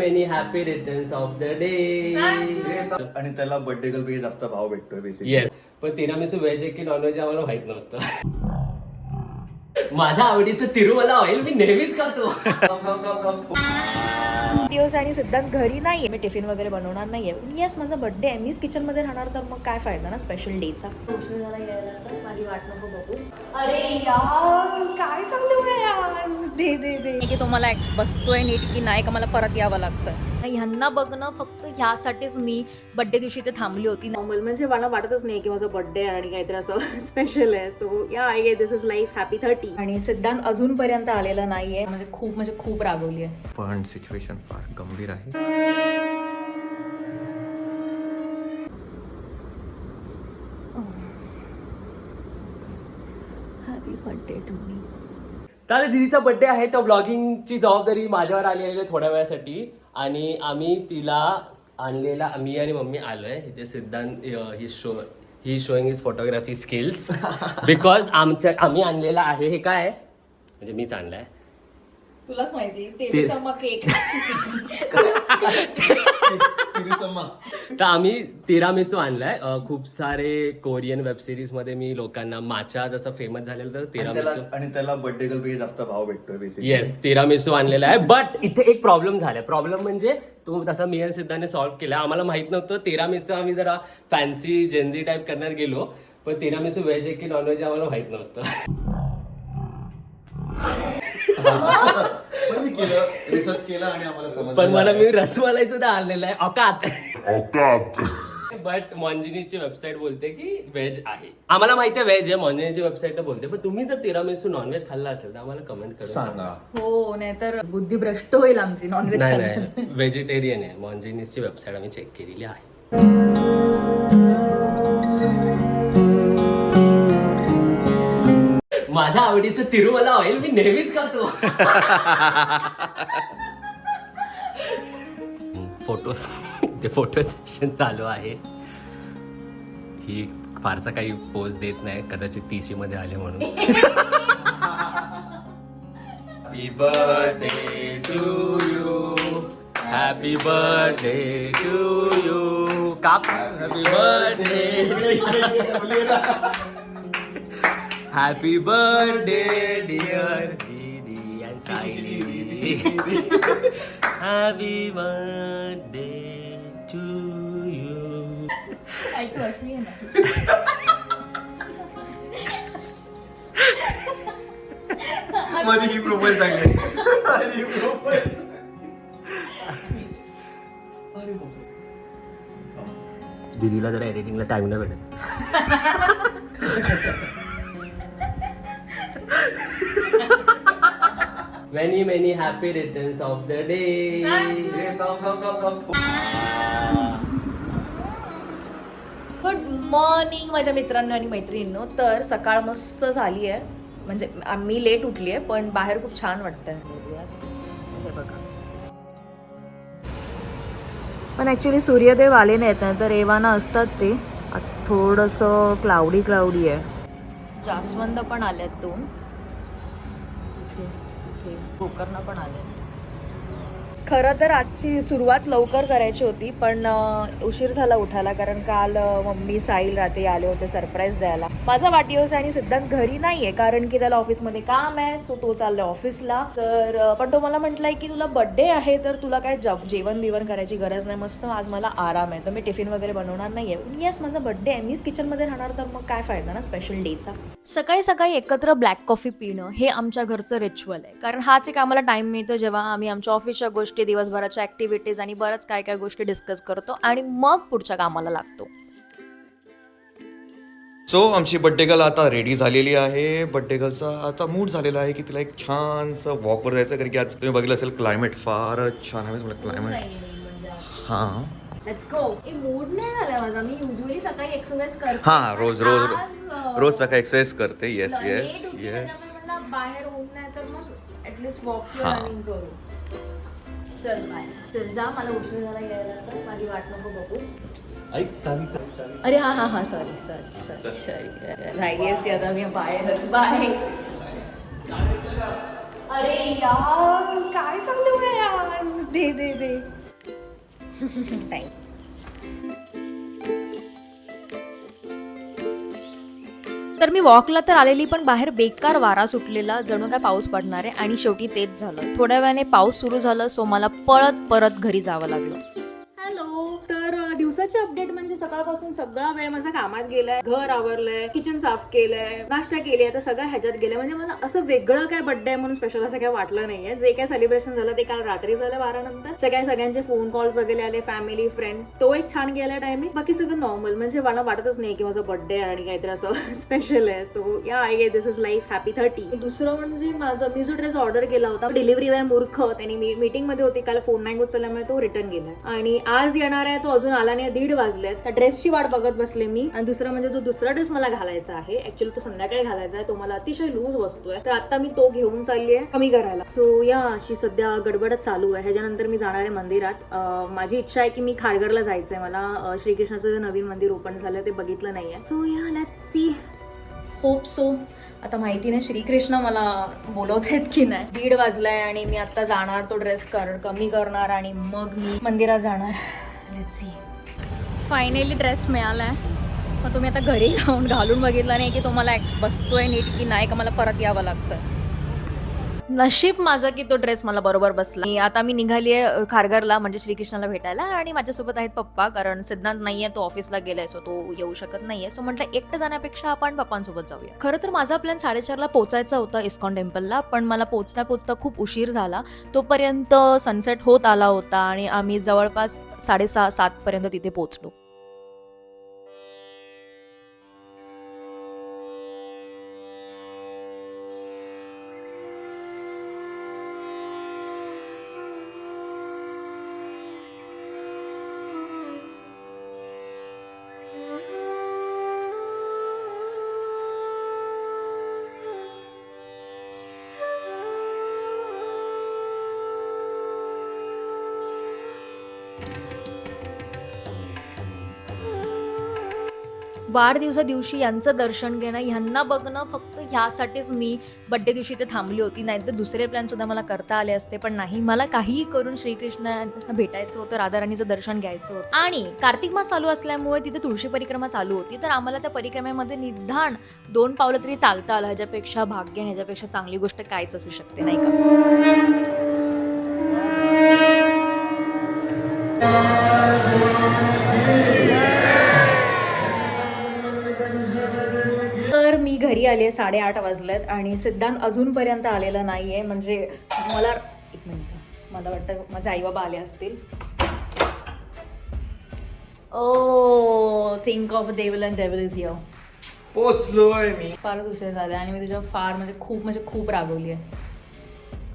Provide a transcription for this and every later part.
Many happy returns of the day आणि त्याला birthday girl पैकी जास्त भाव भेटतोय बेसिकली येस पण तिरामिसू व्हेज आहे की नॉनव्हेज आम्हाला माहीत नव्हतं. माझ्या आवडीचं तिरुवला ऑइल मी नेहमीच खातो. दिवस आणि सिद्धांत घरी नाहीये. मी टिफिन वगैरे बनवणार नाहीये. येस माझा बर्थडे आहे. मीच किचनमध्ये राहणार तर मग काय फायदा ना स्पेशल डेचा माझी वाट नको बघू. अरे यार काय सांगू आज? दे दे दे. की तुम्हाला बसतोय नीट की नाही का मला परत यावं लागतं ह्यांना बघणं फक्त ह्यासाठीच मी बर्थडे दिवशी ते थांबली होती. नॉर्मल म्हणजे मला वाटतच नाही की माझा बर्थडे आणि काहीतरी असं स्पेशल आहे. So yeah I guess this is life happy thirty आणि सिद्धांत अजूनपर्यंत आलेला नाहीये. म्हणजे खूप म्हणजे खूप रागवली आहे पण सिच्युएशन फार गंभीर आहे. हॅपी बर्थडे टू मी दिदीचा बर्थडे आहे तर व्लॉगिंगची जबाबदारी माझ्यावर आलेली आहे थोड्या वेळासाठी. आणि आम्ही तिला आणलेला मी आणि मम्मी आलोय. इथे Siddhant he show he showing his photography skills because आमच्या आम्ही आणलेला आहे हे काय आहे? म्हणजे मीच आणलाय. तुलाच माहिती केक. तर आम्ही तिरामिसू आणलाय. अ, खूप सारे कोरियन वेब सिरीजमध्ये मी लोकांना माचा जसं फेमस झालेलं तर आणि त्याला तिरामिसू आणि त्याला बर्थडे गर्ल जास्त भाव भेटतोय बेसिकली येस तिरामिसू आणलेला आहे. बट इथे एक प्रॉब्लेम झालाय. प्रॉब्लेम म्हणजे तो तसा मी आणि सिद्धाने सॉल्व्ह केला. आम्हाला माहीत नव्हतं तिरामिसू आम्ही जरा फॅन्सी जेन्झी टाईप करण्यात गेलो. पण तिरामिसू व्हेज आहे की नॉनव्हेज आम्हाला माहीत नव्हतं. पण मी केलं रिसर्च केला आणि आम्हाला समजलं पण मला. मी रसमलाई सुद्धा आणलेला आहे. औकात. बट मॉन्जिनीची वेबसाईट बोलते की व्हेज आहे. आम्हाला माहिती आहे व्हेज आहे मॉन्जिनीची वेबसाईट बोलते. पण तुम्ही जर तिरामिसू नॉनव्हेज खाल्ला असेल तर आम्हाला कमेंट करून सांगा. सांगा. हो नाहीतर बुद्धी भ्रष्ट होईल आमची नॉनव्हेज नाही नाही. व्हेजिटेरियन आहे. मॉन्जिनीसची वेबसाईट आम्ही चेक केलेली आहे. माझ्या आवडीचं तिरुवला ऑइल मी नेहमीच खातो. फोटो ते फोटो सेशन चालू आहे. ही फारसा काही पोज देत नाही कदाचित तीसी मध्ये आले म्हणून. Happy birthday to you happy birthday to you काप happy birthday happy birthday dear didi and Sai happy birthday to you ऐकतो अशी माझी ही प्रोफाईल चांगली. माझी प्रोफाईल दीदीला जरा एडिटिंगला टाइम नाही भेटत द डे ए, थांब, थांब, थांब, थांब. गुड मॉर्निंग माझ्या मित्रांनो आणि मैत्रिणींनो. तर सकाळ मस्त झाली आहे. म्हणजे आम्ही लेट उठली आहे पण बाहेर खूप छान वाटतंय. बघा. पण ॲक्च्युली सूर्यदेव आले नाहीत ना तर एव्हाना असतात ते. आज थोडंसं क्लाउडी क्लाउडी आहे. जास्वंद पण आल्यात दोन. तिथे गोकर्ण पण आले खरं तर आजची सुरुवात लवकर करायची होती पण उशीर झाला उठायला कारण काल मम्मी साईल रात्री आले होते सरप्राईज द्यायला. माझा वाढदिवस आहे आणि सिद्धांत घरी नाहीये कारण की त्याला ऑफिसमध्ये काम आहे सो तो चाललाय ऑफिसला. तर पण तो मला म्हटलाय की तुला बर्थडे आहे तर तुला काय जॉब जेवण बिवण करायची गरज नाही. मस्त आज मला आराम आहे. तर मी टिफिन वगैरे बनवणार नाहीये. येस माझा बर्थडे आहे. मीच किचनमध्ये राहणार तर मग काय फायदा ना स्पेशल डेचा सकाळी सकाळी एकत्र ब्लॅक कॉफी पिणं हे आमच्या घरचं रिच्युअल आहे. कारण हाच एक आम्हाला टाइम मिळतो जेव्हा आम्ही आमच्या ऑफिसच्या गोष्टी दिवसभराच्या ऍक्टिव्हिटीज आणि बरंच काय काय गोष्टी डिस्कस करतो आणि मग पुढच्या कामाला लागतो. सो आमची बड्डे गर्ल आता रेडी झालेली आहे. बड्डे गर्लचा आता मूड झालेला आहे की तिला एक छानसं वॉकवर जायचं कारण की आज तुम्ही बघितलं असेल क्लायमेट फारच छान आहे. मला क्लायमेट हां. लेट्स गो ए मूड नाही झाला माझा. मी युजली सकाळी एक्सरसाइज करते. हां रोज रोज रोज सकाळी एक्सरसाइज करते. येस येस येस बाहेर होऊन नाही तर मग ऍटलीस्ट वॉक हा. चल बाय. चल जा मला उशीर झाला यायला तर माझी वाट नको बघू अरे हाँ हाँ हाँ sorry sorry sorry sorry bye असते आता मी बाहेर. बाय. अरे यार काय आज दे दे दे. नाही तर मी वॉकला तर आलेली पण बाहेर बेकार वारा सुटलेला. जणू काय पाऊस पडणार आहे आणि शेवटी तेच झालं. थोड्या वेळाने पाऊस सुरू झालं सो मला पळत परत घरी जावं लागलं. सकाळपासून सगळा वेळ माझा कामात गेलाय घर आवरलंय किचन साफ केलंय नाश्ता केली आता सगळं ह्याच्यात गेलंय. म्हणजे मला असं वेगळं काय बर्थडे म्हणून स्पेशल असं काय वाटलं नाहीये. जे काय सेलिब्रेशन झालं ते काल रात्री झालं बारा नंतर सगळ्या सगळ्यांचे फोन कॉल वगैरे आले फॅमिली फ्रेंड्स तो एक छान गेला टायमिंग बाकी सगळं नॉर्मल म्हणजे मला वाटतच नाही की माझा बर्थडे आणि काहीतरी असं स्पेशल आहे. So yeah I this is life happy thirty दुसरं म्हणजे माझा मी जो ड्रेस ऑर्डर केला होता डिलिव्हरी वाय मूर्ख त्यांनी मी मीटिंगमध्ये होती. काल फोन नाही उचलल्यामुळे तो रिटर्न गेला आणि आज येणार आहे तो अजून आला नाही दीड वाजलेत. ड्रेसची वाट बघत बसले मी. आणि दुसरं म्हणजे जो दुसरा ड्रेस मला घालायचा आहे ऍक्च्युअली तो संध्याकाळी घालायचा आहे तो मला अतिशय लूज वस्तू आहे. तर आता मी तो घेऊन चालली आहे कमी करायला. सो या अशी सध्या गडबडच चालू आहे. ह्याच्यानंतर मी जाणार आहे मंदिरात. माझी इच्छा आहे की मी खारघरला जायचंय. मला श्रीकृष्णाचं जे नवीन मंदिर ओपन झालं ते बघितलं नाहीये. सो या लेट सी होप सो आता माहिती नाही श्रीकृष्ण मला बोलवत आहेत की नाही. दीड वाजलाय आणि मी आता जाणार तो ड्रेस कर कमी करणार आणि मग मी मंदिरात जाणार. लेट सी फायनली ड्रेस मिळाला आहे मग तुम्ही आता घरी जाऊन घालून बघितला नाही की तुम्हाला बसतोय नीट की नाही का मला परत यावं लागतं नशीब माझं की तो ड्रेस मला बरोबर बसला. आणि आता मी निघाली आहे खारघरला म्हणजे श्रीकृष्णाला भेटायला आणि माझ्यासोबत आहेत पप्पा कारण सिद्धांत नाहीये तो ऑफिसला गेलाय सो तो येऊ शकत नाहीये. सो म्हटलं एकटं जाण्यापेक्षा आपण पप्पांसोबत जाऊया. खरं तर माझा प्लॅन साडेचारला पोचायचा होता इस्कॉन टेम्पलला पण मला पोचता पोचता खूप उशीर झाला. तोपर्यंत सनसेट होत आला होता आणि आम्ही जवळपास साडेसहा सातपर्यंत तिथे पोचलो. वाढदिवसा दिवशी यांचं दर्शन घेणं ह्यांना बघणं फक्त ह्यासाठीच मी बड्डे दिवशी ते थांबली होती. नाही तर दुसरे प्लॅन सुद्धा मला करता आले असते पण नाही. मला काहीही करून श्रीकृष्णांना भेटायचं होतं राधाराणीचं दर्शन घ्यायचं होतं. आणि कार्तिक मास चालू असल्यामुळे तिथे तुळशी परिक्रमा चालू होती. तर आम्हाला त्या परिक्रमेमध्ये निधान दोन पावलं तरी चालता आलं. ह्याच्यापेक्षा भाग्य आणि ह्याच्यापेक्षा चांगली गोष्ट कायच असू शकते नाही का? आले आहे साडेआठ वाजलेत आणि सिद्धांत अजूनपर्यंत आलेला नाही आहे म्हणजे मला एक मिनिट. मला वाटतं माझे आई बाबा आले असतील. ओ think of devil and devil is here पोचलोय मी. फारच उशीर झाला आणि मी तुझ्या फार म्हणजे खूप म्हणजे खूप रागवली आहे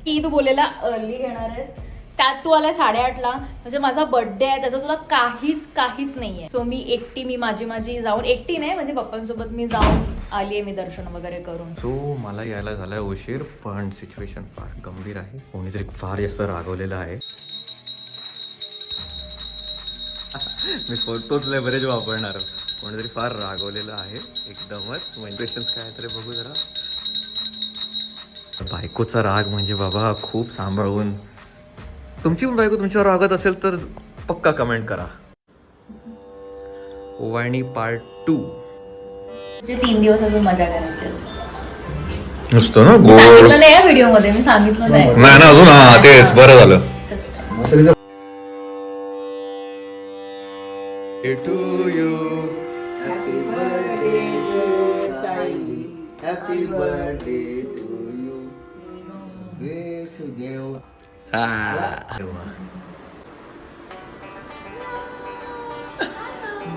की तू बोलेला अर्ली घेणार आहेस त्यात तू आला साडेआठला. म्हणजे माझा बर्थडे आहे त्याचं तुला काहीच काहीच नाही आहे सो मी एकटी मी माझी माझी जाऊन एकटी नाही म्हणजे पप्पांसोबत मी जाऊन आली आहे मी दर्शन वगैरे करून. सो मला यायला झालाय उशीर पण सिच्युएशन फार गंभीर आहे. कोणीतरी फार जास्त रागवलेलं आहे. मी फोटोच लेवरेज वापरणार. कोणीतरी फार रागवलेलं आहे एकदमच. इम्प्रेशन्स काय तरी बघू जरा. बायकोचा राग म्हणजे बाबा खूप सांभाळून. तुमची पण बायको तुमच्यावर रागत असेल तर पक्का कमेंट करा. ओवाळणी पार्ट टू म्हणजे तीन दिवस अजून मजा करायची. नुसतं ना? सांगितलं नाही या व्हिडिओमध्ये मी सांगितलं नाही. नाही ना अजून हा तेच बरं झालं. Suspense.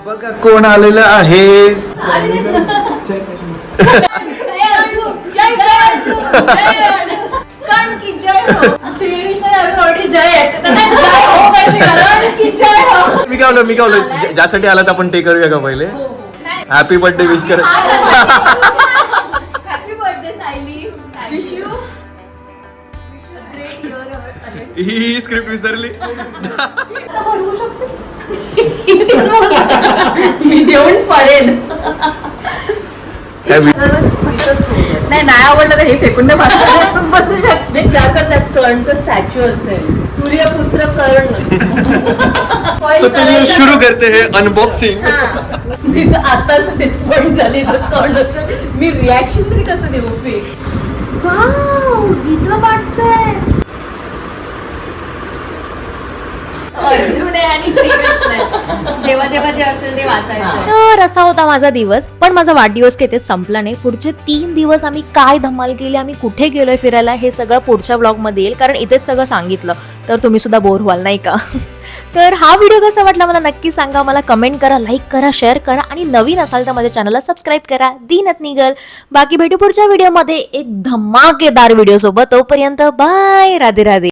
बघा कोण आलेलं आहे. मी काय बोललो मी काय बोललो ज्या- ज्यासाठी आलात आपण ते करूया का पहिले? हॅपी बर्थडे विश कर. Happy birthday Sayali. Wish you great year he script विसरली. मी देऊन पडेल. नाही नाही आवडलं तर हे फेकून. बसू शकते विचार कर त्यात कर्णचं स्टॅच्यू असेल. सूर्यपुत्र कर्ण. तो चलिए शुरू करते हैं अनबॉक्सिंग तिचं आताच डिसपॉइंट झाली तर कर्णचं मी रिॲक्शन तरी कसं देऊ फेक वाव गीता पाठचं आहे अर्जुन आहे आणि जेव्हा जेव्हा जे असेल ते वाचायचं. तर असा होता माझा दिवस पण माझा वाढदिवस काही संपला नाही. पुढचे तीन दिवस आम्ही काय धमाल केली आम्ही कुठे गेलोय फिरायला हे सगळं पुढच्या ब्लॉगमध्ये येईल कारण इथेच सगळं सांगितलं. तर तुम्ही सुद्धा बोर व्हाल नाही का? तर हा व्हिडिओ कसा वाटला मला नक्की सांगा. मला कमेंट करा लाईक करा शेअर करा आणि नवीन असाल तर माझ्या चॅनलला सबस्क्राईब करा. दिनत निगल बाकी भेटू पुढच्या व्हिडिओमध्ये. एक धमाकेदार व्हिडिओ सोबत. तोपर्यंत बाय. राधे राधे.